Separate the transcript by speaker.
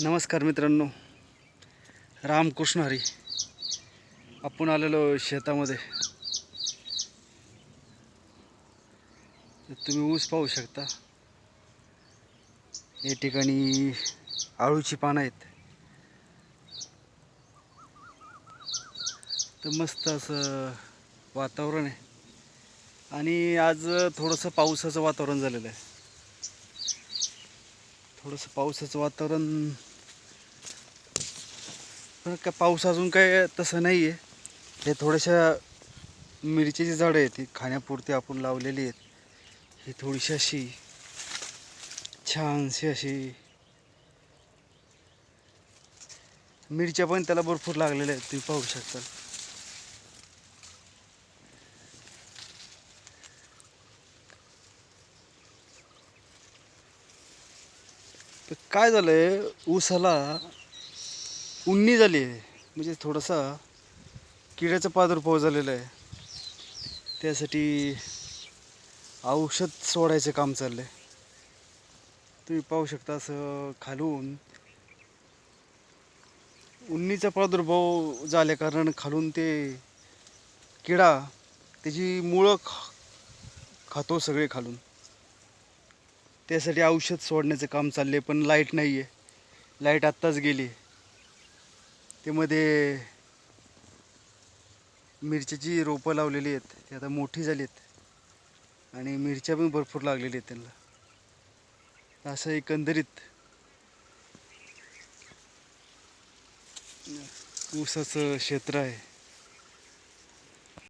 Speaker 1: नमस्कार मित्रांनो. रामकृष्ण हरी. आपण आलेलो शेतामध्ये. तुम्ही ऊस पाहू शकता. या ठिकाणी आळूची पानं आहेत. तर मस्त असं वातावरण आहे. आणि आज थोडंसं पावसाचं वातावरण झालेलं आहे. थोडंसं पावसाचं वातावरण पण काय पाऊस अजून काय तसं नाही आहे हे थोड्याशा मिरचीची झाडं आहेत ती खाण्यापुरती आपण लावलेली आहेत. ही थोडीशी अशी छानशी अशी मिरच्या पण त्याला भरपूर लागलेल्या आहेत तुम्ही पाहू शकता. तर काय झालं आहे ऊसाला उन्नी झाली आहे. म्हणजे थोडासा किड्याचा प्रादुर्भाव झालेला आहे. त्यासाठी औषध सोडायचं काम चाललं आहे तुम्ही पाहू शकता असं खालून उन्नीचा प्रादुर्भाव झाल्या कारण खालून ते किडा त्याची मुळं ख खातो सगळे खालून. त्यासाठी औषध सोडण्याचं काम चालले पण लाइट नाही आहे लाइट आत्ताच गेली त्यामध्ये मिरच्याची रोपं लावलेली आहेत ती आता मोठी झाली आहेत आणि मिरच्या पण भरपूर लागलेल्या आहेत त्यांना. असं एकंदरीत ऊसाचं क्षेत्र आहे.